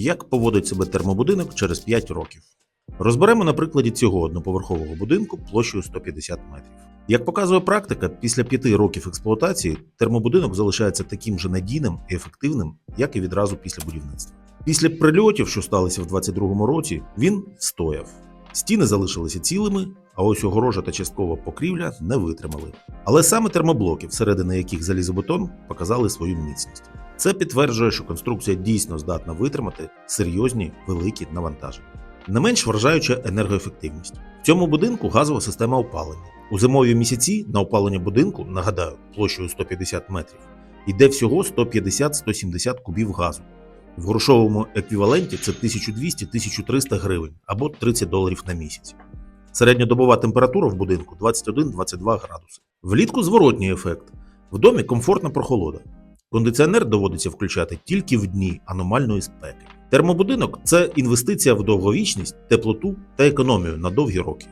Як поводить себе термобудинок через 5 років? Розберемо на прикладі цього одноповерхового будинку площею 150 метрів. Як показує практика, після 5 років експлуатації термобудинок залишається таким же надійним і ефективним, як і відразу після будівництва. Після прильотів, що сталися в 2022 році, він стояв. Стіни залишилися цілими, а ось огорожа та часткова покрівля не витримали. Але саме термоблоки, всередини яких залізобетон, показали свою міцність. Це підтверджує, що конструкція дійсно здатна витримати серйозні великі навантаження. Не менш вражаюча енергоефективність. В цьому будинку газова система опалення. У зимові місяці на опалення будинку, нагадаю, площею 150 метрів, йде всього 150-170 кубів газу. В грошовому еквіваленті це 1200-1300 гривень або 30 доларів на місяць. Середньодобова температура в будинку 21-22 градуси. Влітку зворотній ефект. В домі комфортна прохолода. Кондиціонер доводиться включати тільки в дні аномальної спеки. Термобудинок це інвестиція в довговічність, теплоту та економію на довгі роки.